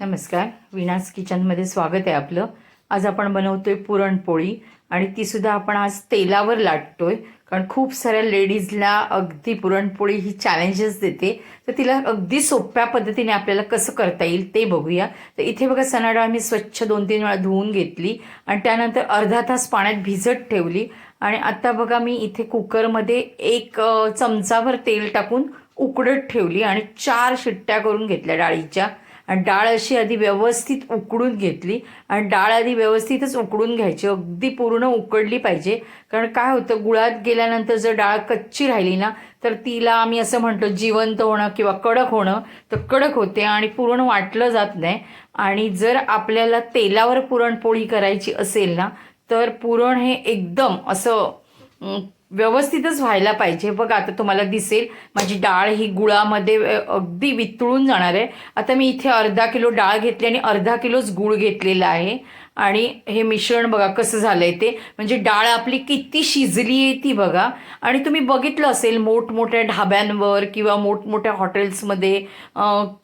नमस्कार. विनास किचनमध्ये स्वागत आहे आपलं. आज आपण बनवतोय पुरणपोळी आणि ती सुद्धा आपण आज तेलावर लाटतोय. कारण खूप साऱ्या लेडीजला अगदी पुरणपोळी ही चॅलेंजेस देते. तर तिला अगदी सोप्या पद्धतीने आपल्याला कसं करता येईल ते बघूया. तर इथे बघा चणा डाळ मी स्वच्छ दोन तीन वेळा धुवून घेतली आणि त्यानंतर अर्धा तास पाण्यात भिजत ठेवली. आणि आता बघा मी इथे कुकरमध्ये एक चमचावर चमचाभर तेल टाकून उकडत ठेवली आणि चार शिट्ट्या करून घेतल्या डाळीच्या. आणि डाळ अशी आधी व्यवस्थित उकडून घेतली आणि डाळ आधी व्यवस्थितच उकडून घ्यायची. अगदी पूर्ण उकडली पाहिजे. कारण काय होतं गुळात गेल्यानंतर जर डाळ कच्ची राहिली ना तर तिला आम्ही असं म्हणतो जिवंत होणं किंवा कडक होणं तर कडक होते आणि पुरण वाटलं जात नाही. आणि जर आपल्याला तेलावर पुरणपोळी करायची असेल ना तर पुरण हे एकदम असं व्यवस्थितच व्हायला पाहिजे. बघा आता तुम्हाला दिसेल माझी डाळ ही गुळामध्ये अगदी वितळून जाणार आहे. आता मी इथे अर्धा किलो डाळ घेतली आणि अर्धा किलोच गुळ घेतलेला आहे. आणि हे मिश्रण बघा कसं झालं आहे ते. म्हणजे डाळ आपली किती शिजली आहे ती बघा. आणि तुम्ही बघितलं असेल मोठमोठ्या ढाब्यांवर किंवा मोठमोठ्या हॉटेल्समध्ये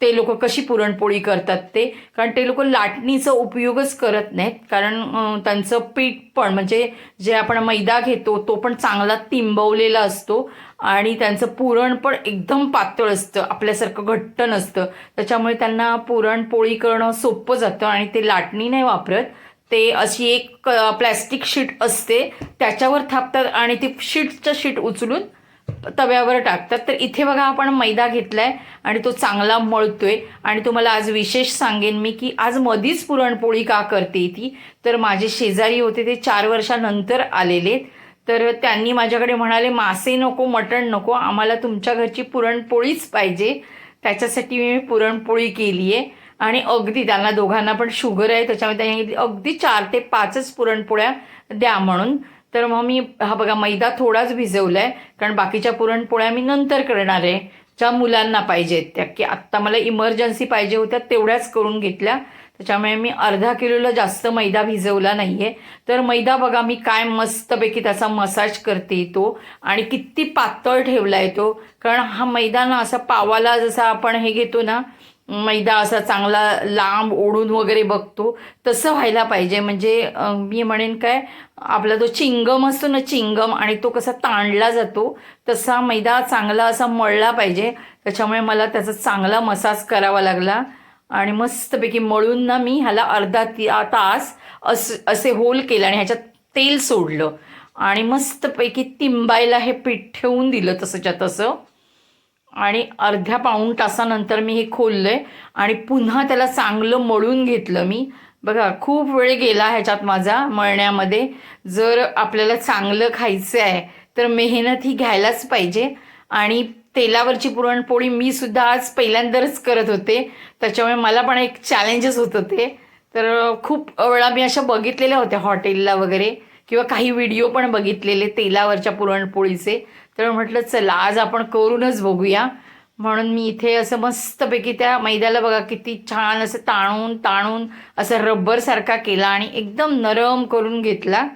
ते लोक कशी पुरणपोळी करतात ते. कारण ते लोक लाटणीचा उपयोगच करत नाहीत. कारण त्यांचं पीठ पण म्हणजे जे आपण मैदा घेतो तो पण चांगला तिंबवलेला असतो आणि त्यांचं पुरण पण एकदम पातळ असतं आपल्यासारखं घट्ट नसतं. त्याच्यामुळे त्यांना पुरणपोळी करणं सोपं जातं आणि ते लाटणी नाही वापरत. ते अशी एक प्लॅस्टिक शीट असते त्याच्यावर थापतात आणि ती शीटचं शीट उचलून तव्यावर टाकतात. तर इथे बघा आपण मैदा घेतलाय आणि तो चांगला मळतोय. आणि तुम्हाला आज विशेष सांगेन मी की आज मधीच पुरणपोळी का करते ती? तर माझे शेजारी होते ते चार वर्षानंतर आलेले. तर त्यांनी माझ्याकडे म्हणाले मासे नको मटण नको आम्हाला तुमच्या घरची पुरणपोळीच पाहिजे. त्याच्यासाठी मी पुरणपोळी केली आहे आणि अगदी त्यांना दोघांना पण शुगर आहे त्याच्यामुळे त्यांनी अगदी चार ते पाचच पुरणपोळ्या द्या म्हणून. तर मग मी हा बघा मैदा थोडाच भिजवला आहे कारण बाकीच्या पुरणपोळ्या मी नंतर करणार आहे. ज्या मुलांना पाहिजेत त्या की आत्ता मला इमर्जन्सी पाहिजे होत्या तेवढ्याच करून घेतल्या. त्याच्यामुळे मी अर्धा किलोला जास्त मैदा भिजवला नाही आहे तर मैदा बघा मी काय मस्तपैकी त्याचा मसाज करते तो आणि किती पातळ ठेवला आहे तो. कारण हा मैदा ना असा पावाला जसा आपण हे घेतो ना मैदा असा चांगला लांब ओढून वगैरे बघतो तसं व्हायला पाहिजे. म्हणजे मी म्हणेन काय आपला तो चिंगम असतो ना चिंगम आणि तो कसा ताणला जातो तसा मैदा चांगला असा मळला पाहिजे. त्याच्यामुळे मला त्याचा चांगला मसाज करावा लागला. आणि मस्तपैकी मळून ना मी ह्याला अर्धा ती तास अस असे होल केलं आणि ह्याच्यात तेल सोडलं. आणि मस्तपैकी तिंबायला हे पीठ ठेवून दिलं तसंच्या तसं. आणि अर्ध्या पाऊण तासानंतर मी हे खोललं आहे आणि पुन्हा त्याला चांगलं मळून घेतलं मी. बघा खूप वेळ गेला ह्याच्यात माझा मळण्यामध्ये. जर आपल्याला चांगलं खायचं आहे तर मेहनत ही घ्यायलाच पाहिजे. आणि तेलावरची पुरणपोळी मी सुद्धा आज पहिल्यांदाच करत होते. त्याच्यामुळे मला पण एक चॅलेंजेस होतं ते तर खूप वेळा मी अशा बघितलेल्या होत्या हॉटेलला वगैरे किंवा काही व्हिडिओ पण बघितलेले तेलावरच्या पुरणपोळीचे. तर म्हटलं चला आज आपण करूनच बघूया. म्हणून मी इथे असं मस्तपैकी त्या मैद्याला बघा किती छान असं ताणून ताणून असं रब्बरसारखा केला आणि एकदम नरम करून घेतला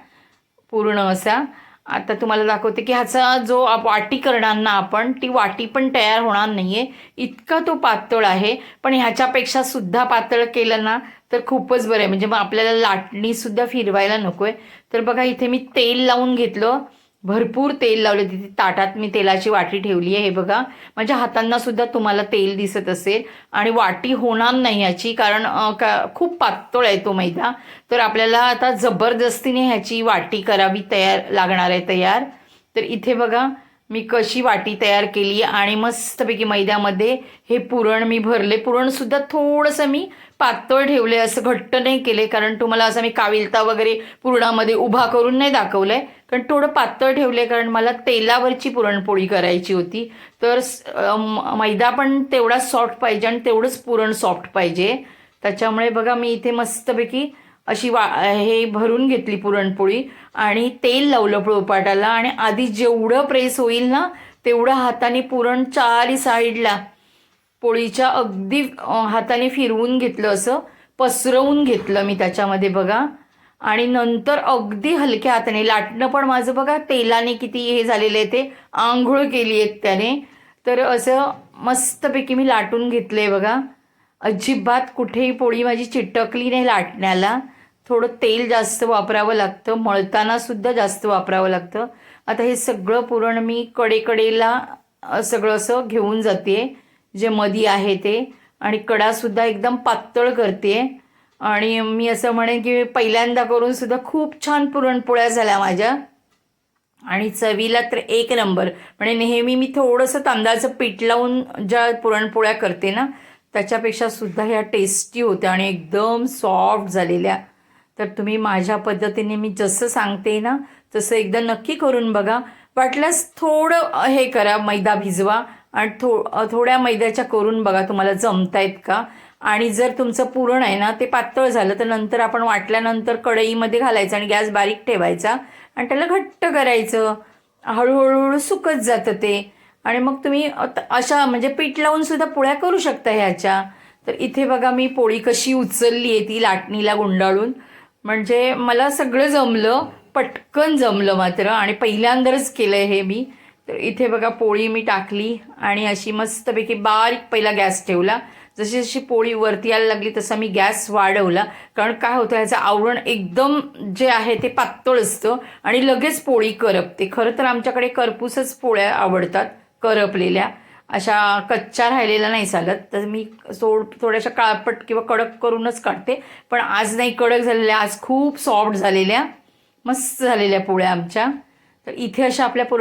पूर्ण असा. आता तुम्हाला दाखवते की ह्याचा जो वाटी करणार ना आपण ती वाटी पण तयार होणार नाही आहे इतका तो पातळ आहे. पण ह्याच्यापेक्षा सुद्धा पातळ केलं ना तर खूपच बरं आहे. म्हणजे मग आपल्याला लाटणीसुद्धा फिरवायला नको आहे तर बघा इथे मी तेल लावून घेतलं. भरपूर तेल लावले तिथे ताटात मी तेलाची वाटी ठेवली आहे. हे बघा माझ्या हातांना सुद्धा तुम्हाला तेल दिसत असेल आणि वाटी होणार नाही ह्याची कारण का खूप पातळ आहे तो मैदा. तर आपल्याला आता जबरदस्तीने ह्याची वाटी करावी तयार लागणार आहे तयार. तर इथे बघा मी कशी वाटी तयार केली आणि मस्तपैकी मैद्यामध्ये हे पुरण मी भरले. पुरणसुद्धा थोडंसं मी पातळ ठेवले असं घट्ट नाही केले कारण तुम्हाला असं मी काविलता वगैरे पुरणामध्ये उभा करून नाही दाखवलंय. कारण थोडं पातळ ठेवले कारण मला तेलावरची पुरणपोळी करायची होती. तर मैदा पण तेवढाच सॉफ्ट पाहिजे आणि तेवढंच पुरण सॉफ्ट पाहिजे. त्याच्यामुळे बघा मी इथे मस्तपैकी अशी वा हे भरून घेतली पुरणपोळी. आणि तेल लावलं पोळपाटाला. आणि आधी जेवढं प्रेस होईल ना तेवढं हाताने पुरण चारी साईडला पोळीच्या अगदी हाताने फिरवून घेतलं असं पसरवून घेतलं मी त्याच्यामध्ये बघा. आणि नंतर अगदी हलक्या हाताने लाटणं पण माझं बघा तेलाने किती हे झालेलं आहे ते आंघोळ केली आहेत त्याने. तर असं मस्तपैकी मी लाटून घेतलं आहे बघा. अजिबात कुठेही पोळी माझी चिटकली नाही लाटण्याला. थोडं तेल जास्त वापरावं लागतं मळतानासुद्धा जास्त वापरावं लागतं. आता हे सगळं पुरण मी कडेकडेला सगळं असं घेऊन जाते जे मधी आहे ते. आणि कडासुद्धा एकदम पातळ करते. आणि मी असं म्हणेन की पहिल्यांदा करून सुद्धा खूप छान पुरणपोळ्या झाल्या माझ्या. आणि चवीला तर एक नंबर. म्हणजे नेहमी मी थोडंसं तांदळाचं पीठ लावून ज्या पुरणपोळ्या करते ना त्याच्यापेक्षा सुद्धा ह्या टेस्टी होत्या आणि एकदम सॉफ्ट झालेल्या. तर तुम्ही माझ्या पद्धतीने मी जसं सांगते ना तसं एकदा नक्की करून बघा. वाटल्यास थोडं हे करा मैदा भिजवा. आणि थो थोड्या मैद्याच्या करून बघा तुम्हाला जमतायत का. आणि जर तुमचं पुरण आहे ना ते पातळ झालं तर नंतर आपण वाटल्यानंतर कढईमध्ये घालायचं आणि गॅस बारीक ठेवायचा आणि त्याला घट्ट करायचं. हळूहळू हळू सुकत जातं ते. आणि मग तुम्ही अशा म्हणजे पीठ लावून सुद्धा पोळ्या करू शकता ह्याच्या. तर इथे बघा मी पोळी कशी उचलली आहे ती लाटणीला गुंडाळून. म्हणजे मला सगळं जमलं पटकन जमलं मात्र आणि पहिल्यांदाच केलं हे मी. तर इथे बघा पोळी मी टाकली आणि अशी मस्तपैकी बारीक पहिला गॅस ठेवला. जशी जशी पोळी वरती यायला लागली तसा मी गॅस वाढवला. कारण काय होतं ह्याचं आवरण एकदम जे आहे ते पातळ असतं आणि लगेच पोळी करपते. खरं तर आमच्याकडे करपूसच पोळ्या आवडतात करपलेल्या. अशा कच्च्या राहिलेल्या नाही चालत. तर मी सोड थोड्याशा काळपट किंवा कडक करूनच काढते. पण आज नाही कडक झालेल्या आज खूप सॉफ्ट झालेल्या मस्त झालेल्या पोळ्या आमच्या. तर इथे अशा आपल्या पुरण